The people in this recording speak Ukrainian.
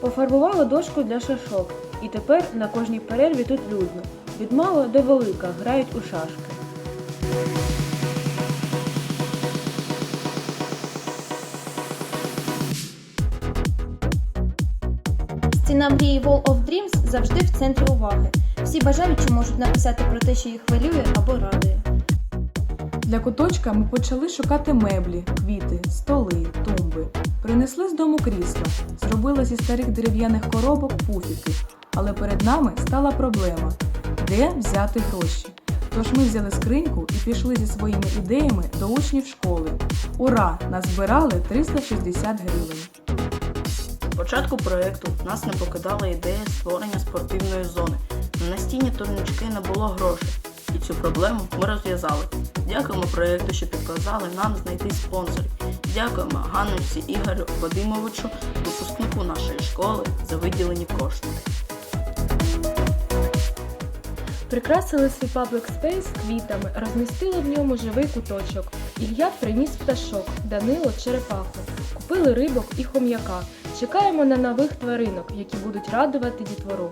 Пофарбували дошку для шашок, і тепер на кожній перерві тут людно. Від мала до велика грають у шашки. Стіна мрії Wall of Dreams завжди в центрі уваги. Всі бажаючі можуть написати про те, що їх хвилює або радує. Для куточка ми почали шукати меблі, квіти, столи, тумби. Принесли з дому крісла, зробили зі старих дерев'яних коробок пуфіки. Але перед нами стала проблема де взяти гроші. Тож ми взяли скриньку і пішли зі своїми ідеями до учнів школи. Ура! Назбирали 360 гривень. З початку проєкту нас не покидала ідея створення спортивної зони. На настінні турнічки не було грошей, і цю проблему ми розв'язали. Дякуємо проєкту, що підказали нам знайти спонсорів. Дякуємо Ганнусі Ігорю Вадимовичу, випускнику нашої школи, за виділені кошти. Прикрасили свій паблик спейс квітами, розмістили в ньому живий куточок. Ілля приніс пташок, Данило черепаху. Купили рибок і хом'яка. Чекаємо на нових тваринок, які будуть радувати дітвору.